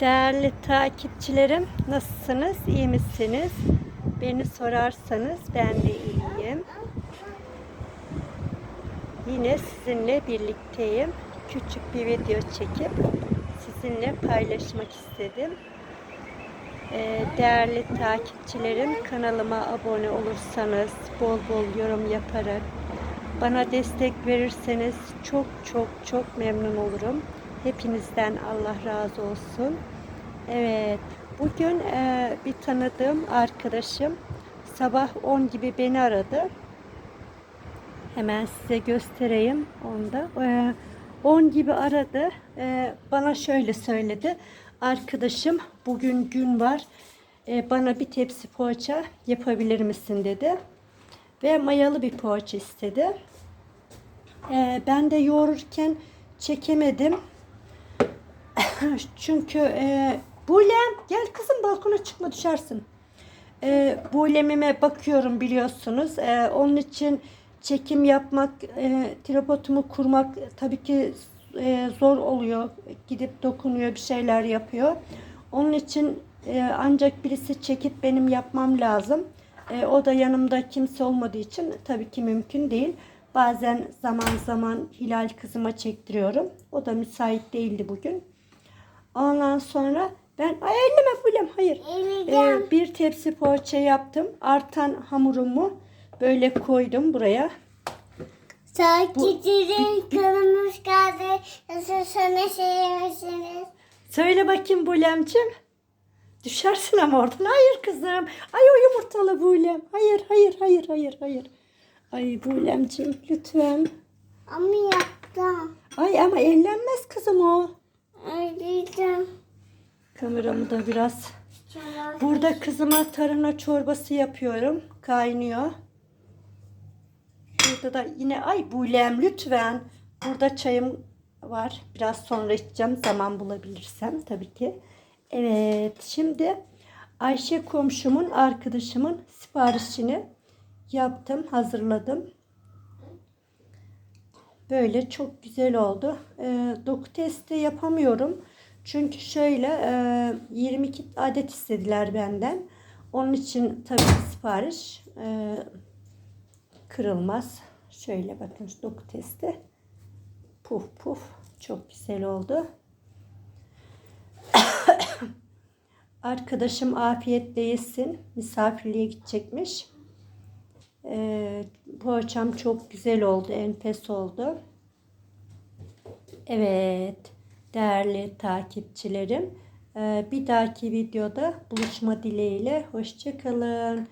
Değerli takipçilerim, nasılsınız? İyi misiniz? Beni sorarsanız ben de iyiyim. Yine sizinle birlikteyim. Küçük bir video çekip sizinle paylaşmak istedim. Ee, değerli takipçilerim, kanalıma abone olursanız, bol bol yorum yaparak bana destek verirseniz çok çok çok memnun olurum. Hepinizden Allah razı olsun. Evet, bugün e, bir tanıdığım arkadaşım sabah 10 gibi beni aradı. Hemen size göstereyim onu da. E, 10 gibi aradı. E, bana şöyle söyledi. Arkadaşım bugün gün var. E, bana bir tepsi poğaça yapabilir misin dedi. Ve mayalı bir poğaça istedi. E, ben de yoğururken çekemedim. Çünkü e, Bulem gel kızım balkona çıkma düşersin. E, Bulemime bakıyorum biliyorsunuz. E, onun için çekim yapmak, e, tripodumu kurmak tabii ki e, zor oluyor. Gidip dokunuyor bir şeyler yapıyor. Onun için e, ancak birisi çekip benim yapmam lazım. E, o da yanımda kimse olmadığı için tabii ki mümkün değil. Bazen zaman zaman Hilal kızıma çektiriyorum. O da müsait değildi bugün. Ondan sonra ben ay elleme Fulem hayır. Ee, bir tepsi poğaça yaptım. Artan hamurumu böyle koydum buraya. Takipçilerin kanalımız geldi. Nasıl sonra sevmişsiniz? Söyle bakayım Bulemcim. Düşersin ama oradan. Hayır kızım. Ay o yumurtalı Bulem. Hayır hayır hayır hayır hayır. Ay Bulemcim lütfen. Ama yaptım. Ay ama ellenmez kızım o. Eleyeceğim. Kameramı da biraz. Burada kızıma tarhana çorbası yapıyorum. Kaynıyor. Burada da yine ay Bulem lütfen. Burada çayım var. Biraz sonra içeceğim zaman bulabilirsem tabii ki. Evet şimdi Ayşe komşumun arkadaşımın siparişini yaptım hazırladım. Böyle çok güzel oldu. E, doku testi yapamıyorum. Çünkü şöyle e, 22 adet istediler benden. Onun için tabii sipariş e, kırılmaz. Şöyle bakın doku testi. Puf puf. Çok güzel oldu. Arkadaşım afiyetle yesin. Misafirliğe gidecekmiş. Ee, poğaçam çok güzel oldu. Enfes oldu. Evet. Değerli takipçilerim. ee, bir dahaki videoda buluşma dileğiyle. Hoşçakalın.